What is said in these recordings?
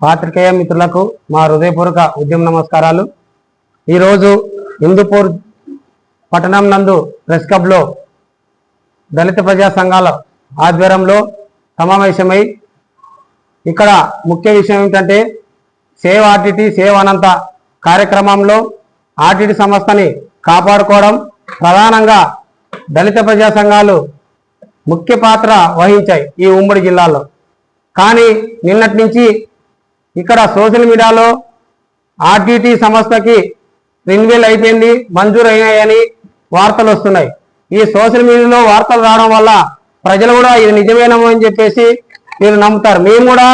పాత్రికేయ మిత్రులకు మా హృదయపూర్వక ఉద్యమ నమస్కారాలు. ఈరోజు హిందూపూర్ పట్టణం నందు ప్రెస్ క్లబ్లో దళిత ప్రజా సంఘాల ఆధ్వర్యంలో సమావేశమై ఇక్కడ ముఖ్య విషయం ఏంటంటే సేవ్ ఆర్టీటీ సేవ్ అనంత కార్యక్రమంలో ఆర్టీటీ సంస్థని కాపాడుకోవడం ప్రధానంగా దళిత ప్రజా సంఘాలు ముఖ్య పాత్ర వహించాయి ఈ ఉమ్మడి జిల్లాలో. కానీ నిన్నటి నుంచి ఇక్కడ సోషల్ మీడియాలో ఆర్టీటీ సంస్థకి రెన్యువల్ అయిపోయింది మంజూరు అయినాయని వార్తలు వస్తున్నాయి. ఈ సోషల్ మీడియాలో వార్తలు రావడం వల్ల ప్రజలు కూడా ఇది నిజమేనమో అని చెప్పేసి మీరు నమ్ముతారు. మేము కూడా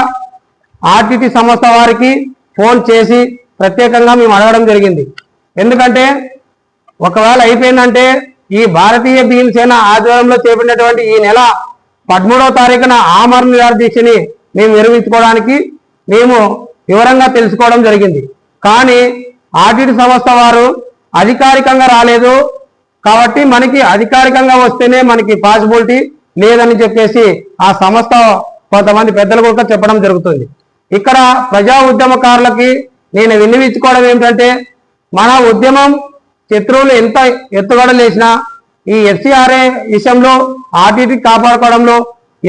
ఆర్టీటీ సంస్థ వారికి ఫోన్ చేసి ప్రత్యేకంగా మేము అడగడం జరిగింది. ఎందుకంటే ఒకవేళ అయిపోయిందంటే ఈ భారతీయ భీమసేన ఆధ్వర్యంలో చేపట్టినటువంటి ఈ నెల పదమూడవ తారీఖున ఆమరణ దీక్షని మేము నిర్వహించుకోవడానికి మేము వివరంగా తెలుసుకోవడం జరిగింది. కానీ ఆడిట్ సంస్థ వారు అధికారికంగా రాలేదు. కాబట్టి మనకి అధికారికంగా వస్తేనే మనకి పాసిబిలిటీ లేదని చెప్పేసి ఆ సంస్థ కొంతమంది పెద్దలు కూడా చెప్పడం జరుగుతుంది. ఇక్కడ ప్రజా ఉద్యమకారులకి నేను విన్నవించుకోవడం ఏంటంటే మన ఉద్యమం శత్రువులు ఎంత ఎత్తుగడలేసినా ఈ ఎఫ్సిఆర్ఏ విషయంలో ఆర్టీటీ కాపాడుకోవడంలో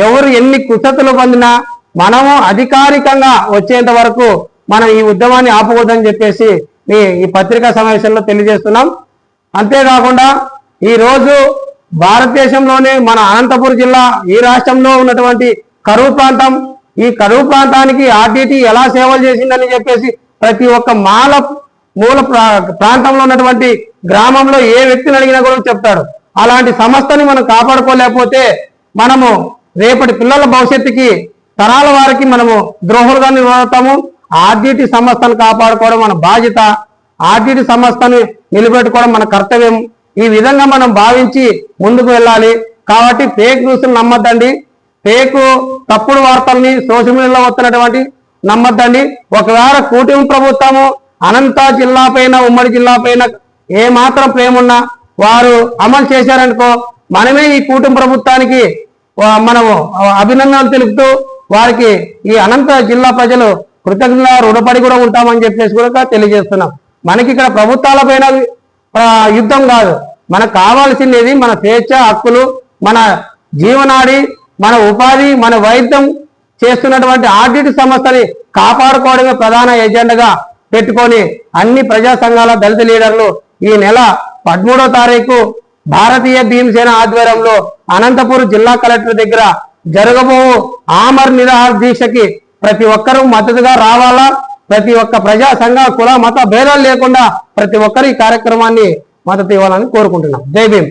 ఎవరు ఎన్ని కుసతులు పొందినా మనము అధికారికంగా వచ్చేంత వరకు మనం ఈ ఉద్యమాన్ని ఆపకూడదని చెప్పేసి మీ ఈ పత్రికా సమావేశంలో తెలియజేస్తున్నాం. అంతేకాకుండా ఈరోజు భారతదేశంలోనే మన అనంతపురం జిల్లా ఈ రాష్ట్రంలో ఉన్నటువంటి కరువు ప్రాంతం ఈ కరువు ప్రాంతానికి ఆర్టీటీ ఎలా సేవలు చేసిందని చెప్పేసి ప్రతి ఒక్క మాల మూల ప్రా- ప్రాంతంలో ఉన్నటువంటి గ్రామంలో ఏ వ్యక్తిని అడిగినా కూడా చెప్తాడు అలాంటి సంస్థని మనం కాపాడుకోలేకపోతే మనము రేపటి పిల్లల భవిష్యత్తుకి తరాల వారికి మనము ద్రోహులుగా నిలబడతాము. ఆర్డిటి సంస్థను కాపాడుకోవడం మన బాధ్యత. ఆర్డిటి సంస్థను నిలబెట్టుకోవడం మన కర్తవ్యం. ఈ విధంగా మనం భావించి ముందుకు వెళ్ళాలి. కాబట్టి ఫేక్ న్యూస్ నమ్మద్దండి. ఫేక్ తప్పుడు వార్తల్ని సోషల్ మీడియాలో వస్తున్నటువంటి నమ్మద్దండి. ఒకవేళ కూటమి ప్రభుత్వము అనంత జిల్లా పైన ఉమ్మడి జిల్లా పైన ఏ మాత్రం వారు అమలు చేశారనుకో మనమే ఈ కూటమి ప్రభుత్వానికి మనము అభినందనలు తెలుపుతూ వారికి ఈ అనంత జిల్లా ప్రజలు కృతజ్ఞత రుణపడి కూడా ఉంటామని చెప్పేసి కూడా తెలియజేస్తున్నాం. మనకి ఇక్కడ ప్రభుత్వాల పైన యుద్ధం కాదు. మనకు కావాల్సింది మన స్వేచ్ఛ హక్కులు మన జీవనాడి మన ఉపాధి మన వైద్యం చేస్తున్నటువంటి ఆడిట్ సంస్థని కాపాడుకోవడమే ప్రధాన ఎజెండాగా పెట్టుకొని అన్ని ప్రజా సంఘాల దళిత లీడర్లు ఈ నెల పదమూడో తారీఖు భారతీయ భీమసేన ఆధ్వర్యంలో అనంతపురం జిల్లా కలెక్టర్ దగ్గర జరగబో ఆమర్ నిరాహార దీక్షకి ప్రతి ఒక్కరూ మద్దతుగా రావాలా? ప్రతి ఒక్క ప్రజా సంఘ కుల మత భేదాలు లేకుండా ప్రతి ఒక్కరు ఈ కార్యక్రమాన్ని మద్దతు ఇవ్వాలని కోరుకుంటున్నాం. జై భీమ్.